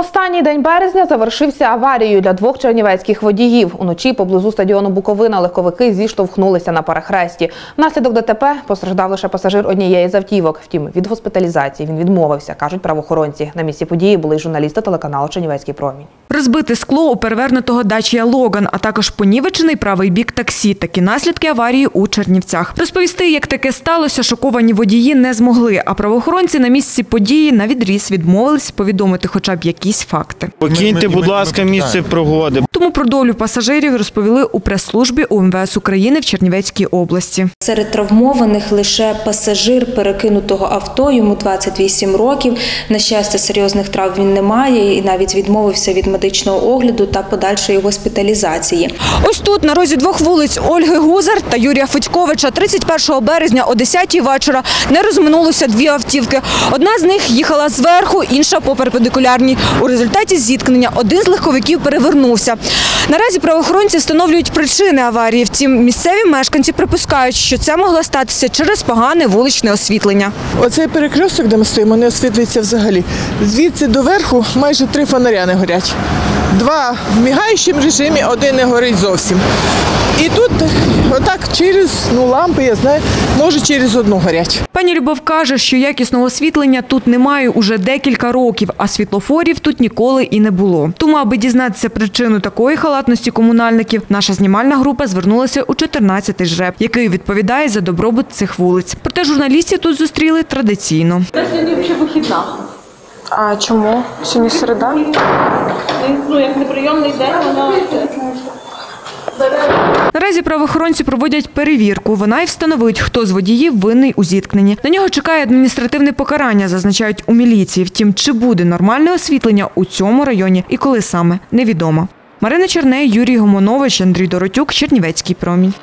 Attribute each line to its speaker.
Speaker 1: Останній день березня завершився аварією для двох чернівецьких водіїв. Уночі поблизу стадіону Буковина легковики зіштовхнулися на перехресті. Внаслідок ДТП постраждав лише пасажир однієї з автівок. Втім, від госпіталізації він відмовився, кажуть правоохоронці. На місці події були й журналісти телеканалу Чернівецький промінь.
Speaker 2: Розбите скло у перевернутого дачія Логан, а також понівечений правий бік таксі. Такі наслідки аварії у Чернівцях. Розповісти, як таке сталося, шоковані водії не змогли. А правоохоронці на місці події на відріз відмовились повідомити хоча б якісь факти.
Speaker 3: Покиньте, будь ласка, місце пригоди.
Speaker 2: Тому про долю пасажирів розповіли у прес-службі УМВС України в Чернівецькій області.
Speaker 4: Серед травмованих лише пасажир перекинутого авто, йому 28 років. На щастя, серйозних травм він не має і навіть відмовився від медичного огляду та подальшої госпіталізації.
Speaker 2: Ось тут, на розі двох вулиць Ольги Гузар та Юрія Федьковича, 31 березня о 10 вечора не розминулося дві автівки. Одна з них їхала зверху, інша по перпендикулярній. У результаті зіткнення один з легковиків перевернувся. Наразі правоохоронці встановлюють причини аварії. Втім, місцеві мешканці припускають, що це могло статися через погане вуличне освітлення.
Speaker 5: Оцей перекресток, де ми стоїмо, не освітлюється взагалі. Звідси до верху майже три фонаря не горять. Два в мігаючому режимі, один не горить зовсім. І тут отак через ну, лампи, я знаю, може через одну горять.
Speaker 2: Пані Любов каже, що якісного освітлення тут немає уже декілька років, а світлофорів тут ніколи і не було. Тому, аби дізнатися причину такої халатності комунальників, наша знімальна група звернулася у 14-й жреб, який відповідає за добробут цих вулиць. Проте журналістів тут зустріли традиційно.
Speaker 6: А чому? Сьогодні середа?
Speaker 7: ну, як неприйомний день, вона
Speaker 2: Наразі правоохоронці проводять перевірку. Вона й встановить, хто з водіїв винний у зіткненні. На нього чекає адміністративне покарання, зазначають у міліції. Втім, чи буде нормальне освітлення у цьому районі і коли саме невідомо. Марина Черней, Юрій Гомонович, Андрій Доротюк, Чернівецький промінь.